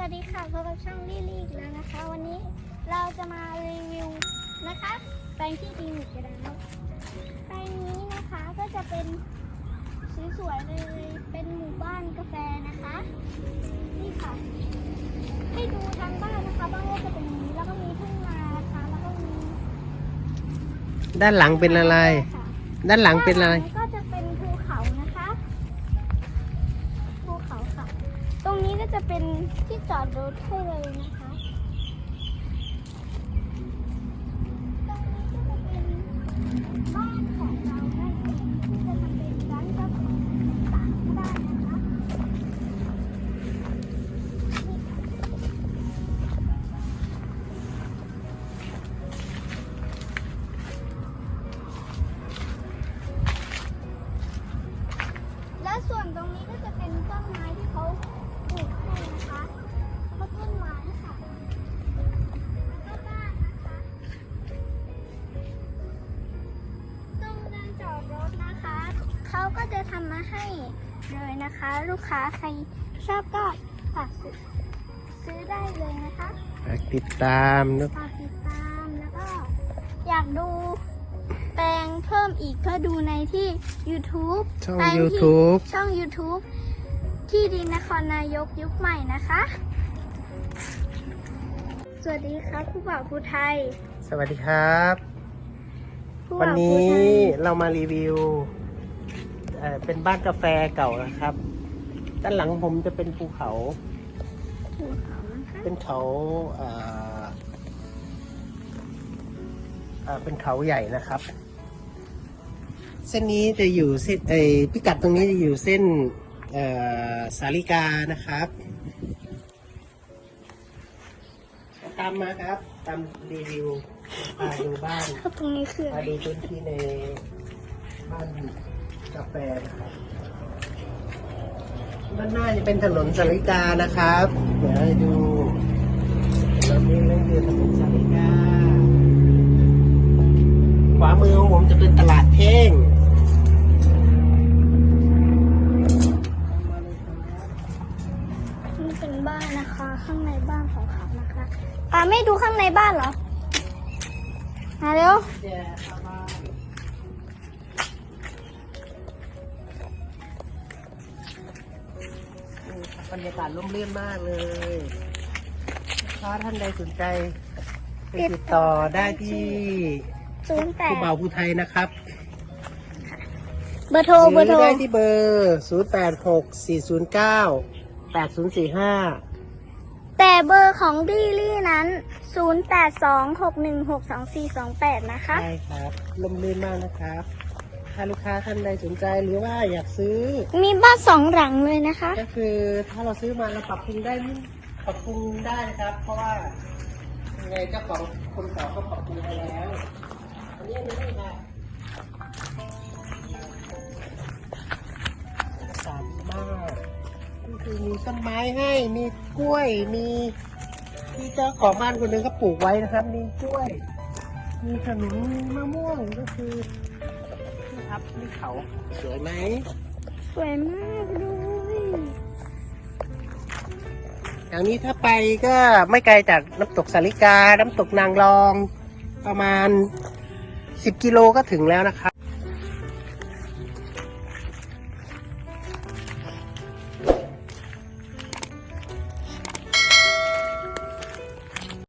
วัสดีค่ะพบกับช่องลี่ลี่อีกแล้วนะคะ วันนี้เราจะมารีวิวนะคะแปลงที่ดินอีกแล้วแปลงนี้นะคะก็จะเป็นสวยๆเลยเป็นหมู่บ้านกาแฟนะคะ นี่ค่ะ ให้ดูทางบ้านนะคะบ้านก็จะเป็นอย่างนี้แล้วก็มีทุ่งนานะคะแล้วก็มีด้านหลังเป็นอะไรค่ะด้านหลังเป็นอะไรด้านหลังก็ ก็จะเป็นที่จอดรถให้เลยนะคะ ก็จะทำมาให้เลยนะคะ ลูกค้าใครชอบก็ฝากซื้อซื้อได้เลยนะคะติดตามนะฝากติดตามแล้วก็อยากดูแปลงเพิ่มอีกก็ดูในที่ YouTube ช่อง แปลที่ YouTube ช่อง YouTube ที่ดินนครนายกยุคใหม่นะคะ สวัสดีครับผู้บ่าวผู้ไทยสวัสดีครับ ผู้วันบ่าวผู้นี้ไทย เรามารีวิว เอ่อเป็นบ้านกาแฟเก่านะครับ ด้านหลังผมจะเป็นภูเขา ภูเขานะคะเป็นเขาเอ่อเอ่อเป็นเขาใหญ่นะครับ เส้นนี้จะอยู่เส้นไอพิกัดตรงนี้จะอยู่เส้นเอ่อสาลิกานะครับ ตามมาครับ ตามรีวิวพาดูบ้านถ้าตรงนี้คืออะมาไรดูพื้นที่ในบ้าน กาแฟนะครับด้านหน้าจะเป็นถนนสาริกานะครับ เดี๋ยวให้ดูถนนนี้นั่นคือถนนสาริกา ขวามือของผมจะเป็นตลาดเท่งนี่เป็นบ้านนะคะ ข้างในบ้านของเขานะคะอ่าไม่ดูข้างในบ้านเหรอมาเร็ว บรรยากาศร่มรื่นมากเลยถ้าท่านใดสนใจไปติดต่อได้ที่ศูนย์แปผู้ดบ่าวผู้ไทยนะครับเบอร์โทรเบอร์โทรซื้อได้ที่เบอร์ 0 8 6 4 0 9 8 0 4 5 แต่เบอร์ของดีลี่นั้น 0 8 2 6 1 6 2 4 2 8 นะคะ ใช่ครับลมลื่นมากนะครับ ถ้าลูกค้าท่านใดสนใจหรือว่าอยากซื้อ มีบ้านสองหลังเลยนะคะ ก็คือถ้าเราซื้อมาเราปรับปรุงได้นิดปรับปรุงได้นะครับ เพราะว่ายังไงเจ้าของคนเก่าก็ปรับปรุงไปแล้วอันนี้ไม่ได้ค่ะสามมากก็คือมีต้นไม้ให้มีกล้วย มีที่เจ้าของบ้านคนหนึ่งเขาปลูกไว้นะครับ มีกล้วย มีขนุนมีมะม่วงก็คือ นะครับนี่เขาสวยไหมสวยมากเลยอย่างนี้ถ้าไปก็ไม่ไกลจากน้ำตกสาริกา น้ำตกนางรอง ประมาณ 10 กิโลก็ถึงแล้วนะครับ